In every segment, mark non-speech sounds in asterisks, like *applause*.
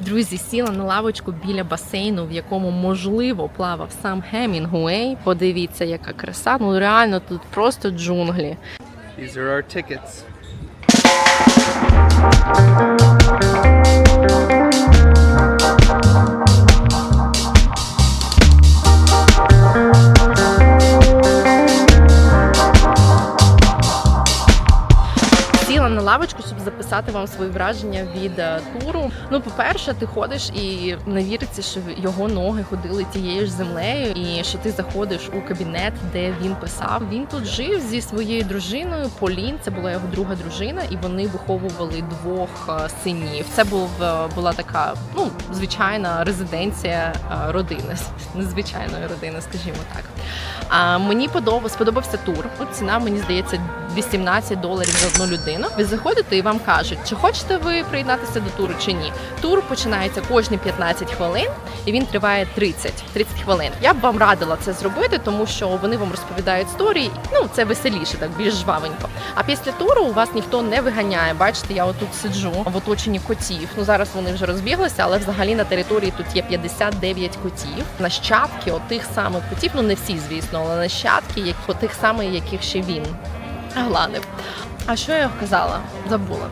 Друзі, сіла на лавочку біля басейну, в якому можливо плавав сам Хемінгуей. Подивіться, яка краса. Ну реально тут просто джунглі. These are our tickets. Сіла на лавочку, щоб записати вам свої враження від е, туру. Ну, по-перше, ти ходиш і не віриться, що його ноги ходили тією ж землею, і що ти заходиш у кабінет, де він писав. Він тут жив зі своєю дружиною. Полін, це була його друга дружина, і вони виховували двох е, синів. Це був е, була така, ну звичайна резиденція родини, *laughs* незвичайної родини, скажімо так. А мені подобав, сподобався тур. Ціна, мені здається, 18 доларів за одну людину. Ви заходите і вам кажуть, чи хочете ви приєднатися до туру чи ні. Тур починається кожні 15 хвилин і він триває 30 30 хвилин. Я б вам радила це зробити, тому що вони вам розповідають історії. Ну це веселіше, так більш жвавенько. А після туру у вас ніхто не виганяє. Бачите, я отут сиджу в оточенні котів. Ну зараз вони вже розбіглися, але взагалі на території тут є 59 котів. Нащадки отих самих котів. Ну не всі, звісно, але нащадки, як отих самих, яких ще він гладив. А що я казала? Забула.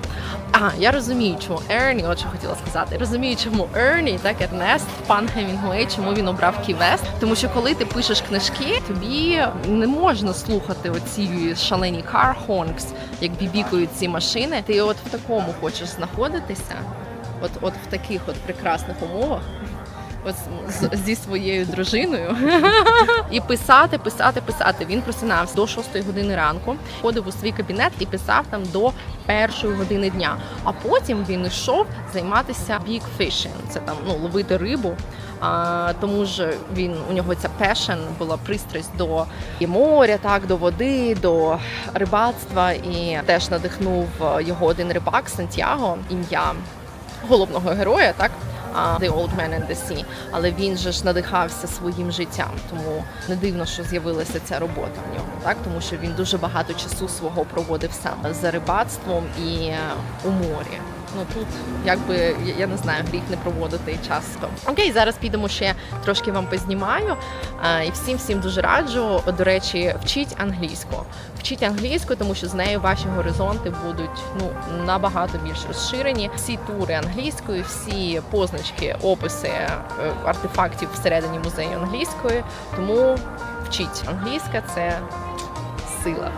А, я розумію, чому Ерні, от що хотіла сказати. Розумію, чому Ерні, так Ернест, пан Хемінгуей, чому він обрав Ківест. Тому що коли ти пишеш книжки, тобі не можна слухати оці шалені honks, як бібікують ці машини. Ти от в такому хочеш знаходитися, от, от в таких от прекрасних умовах. От з, зі своєю дружиною і писати, писати, писати. Він просинався до 6 години ранку, ходив у свій кабінет і писав там до першої години дня. А потім він йшов займатися big fishing. Це там ну ловити рибу. А, тому ж він у нього ця passion була пристрасть до і моря, так до води, до рибацтва. І теж надихнув його один рибак Сантьяго, ім'я головного героя, так. The Old Man and the Sea. Але він же ж надихався своїм життям, тому не дивно, що з'явилася ця робота в нього, так тому що він дуже багато часу свого проводив саме за рибацтвом і е, у морі. Ну тут якби я- не знаю, гріх не проводити часто. Окей, зараз підемо ще трошки вам познімаю. І всім всім дуже раджу. До речі, вчіть англійську. Вчіть англійську, тому що з нею ваші горизонти будуть ну набагато більш розширені. Всі тури англійською, всі позначки, описи е, артефактів всередині музею англійської. Тому вчіть англійська це сила.